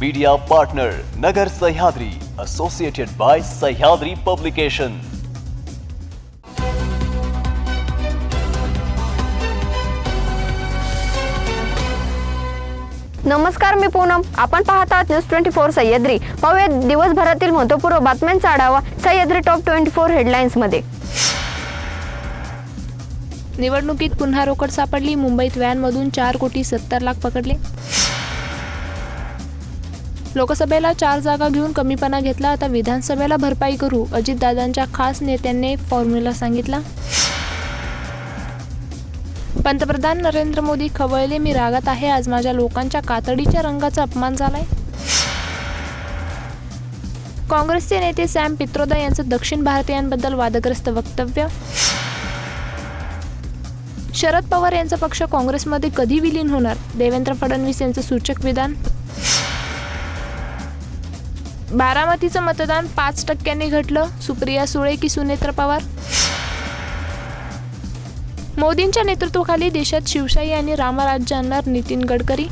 Media partner Nagar Sahyadri associated by Sahyadri publication नमस्कार मी पूनम. आपण पाहत आहात न्यूज ट्वेंटी फोर सह्याद्री. पाहूया दिवसभरातील महत्त्वपूर्ण बातम्यांचा आढावा सह्याद्री टॉप ट्वेंटी फोर हेडलाईन्समध्ये. निवडणुकीत पुन्हा रोकड सापडली. मुंबईत व्हॅनमधून चार कोटी सत्तर लाख पकडले. लोकसभेला चार जागा घेऊन कमीपणा घेतला. आता विधानसभेला भरपाई करू. अजितदादांच्या खास नेत्यांनी फॉर्म्युला सांगितला. पंतप्रधान नरेंद्र मोदी खवळले मी रागात आहे. आज माझ्या लोकांच्या कातडीच्या रंगाचा अपमान झालाय. काँग्रेसचे नेते सॅम पित्रोदा यांचं दक्षिण भारतीयांबद्दल वादग्रस्त वक्तव्य. शरद पवार यांचा पक्ष काँग्रेसमध्ये कधी विलीन होणार? देवेंद्र फडणवीस यांचं सूचक विधान. बारामतीचं मतदान पाच टक्क्यांनी घटलं. सुप्रिया सुळे की सुनेत्र पवार? मोदींच्या नेतृत्वाखाली देशात शिवशाही आणि रामराज्य आणणार नितीन गडकरी?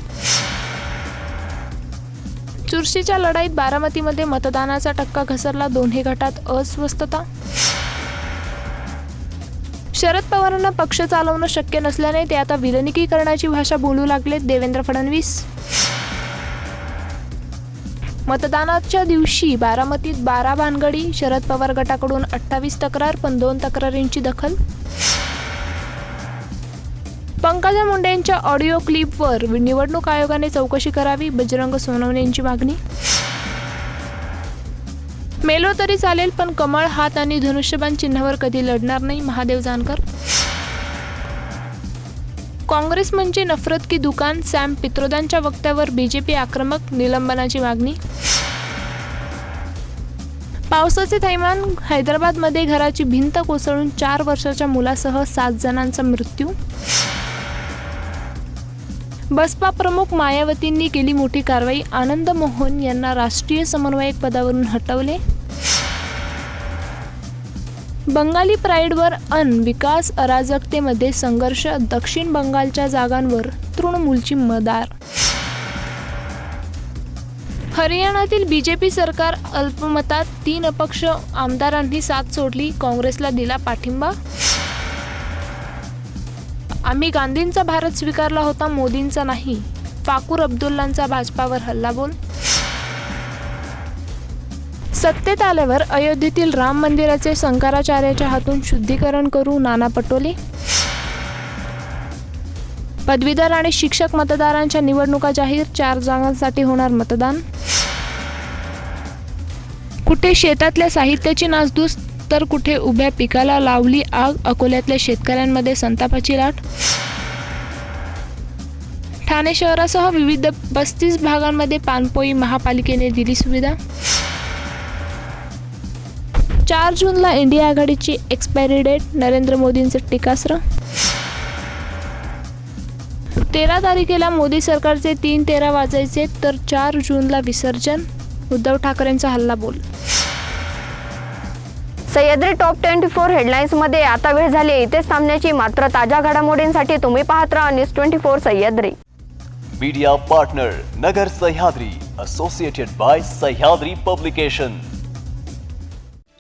चुरशीच्या लढाईत बारामतीमध्ये मतदानाचा टक्का घसरला दोन्ही गटात अस्वस्थता? शरद पवारांना पक्ष चालवणं शक्य नसल्याने ते आता विलनिकीकरणाची भाषा बोलू लागलेत देवेंद्र फडणवीस. मतदानाच्या दिवशी बारामतीत बारा भानगडी शरद पवार गटाकडून अठ्ठावीस तक्रार पण दोन तक्रारींची दखल? पंकजा मुंडे यांच्या ऑडिओ क्लिपवर निवडणूक आयोगाने चौकशी करावी बजरंग सोनवणेंची मागणी? मेलो तरी चालेल पण कमळ हात आणि धनुष्यबाण चिन्हावर कधी लढणार नाही महादेव जानकर? काँग्रेस म्हणजे नफरत की दुकान? सॅम पित्रोदांच्या वक्त्यावर बीजेपी आक्रमक? निलंबनाची मागणी? पावसाचे थैमान? हैदराबादमध्ये घराची भिंत कोसळून चार वर्षाच्या मुलासह सात जणांचा मृत्यू? बसपा प्रमुख मायावतींनी केली मोठी कारवाई? आनंद मोहन यांना राष्ट्रीय समन्वयक पदावरून हटवले? बंगाली प्राईडवर अन विकास अराजकतेमध्ये संघर्ष दक्षिण बंगालच्या जागांवर तृणमूलची मदार. हरियाणातील बीजेपी सरकार अल्पमतात तीन अपक्ष आमदारांनी साथ सोडली काँग्रेसला दिला पाठिंबा? आम्ही गांधींचा भारत स्वीकारला होता मोदींचा नाही. फाकूर अब्दुल्लांचा भाजपावर हल्लाबोल सत्तेत आल्यावर अयोध्येतील राम मंदिराचे शंकराचार्याच्या हातून शुद्धीकरण करू नाना पटोले? पदवीधर आणि शिक्षक मतदारांच्या निवडणुका जाहीर चार जागांसाठी होणार मतदान? कुठे शेतातल्या साहित्याची नासधूस तर कुठे उभ्या पिकाला लावली आग अकोल्यातल्या शेतकऱ्यांमध्ये संतापाची लाट? ठाणे शहरासह विविध पस्तीस भागांमध्ये पानपोई महापालिकेने दिली सुविधा? चार जूनला इंडिया आघाडीची एक्सपायरी डेट नरेंद्र मोदींचे टीकास्त्र. तेरा तारखेला मोदी सरकारचे तीन तेरा वाजायचे तर चार जूनला विसर्जन. उद्धव ठाकरेंचा हल्ला बोल. सह्याद्री टॉप ट्वेंटी फोर हेडलाईन्समध्ये आता वेळ झाली आहे. इथेच थांबण्याची मात्र ताज्या घडामोडींसाठी तुम्ही पाहत राहा news twenty four Sahyadri. Media partner Nagar Sahyadri associated by Sahyadri publication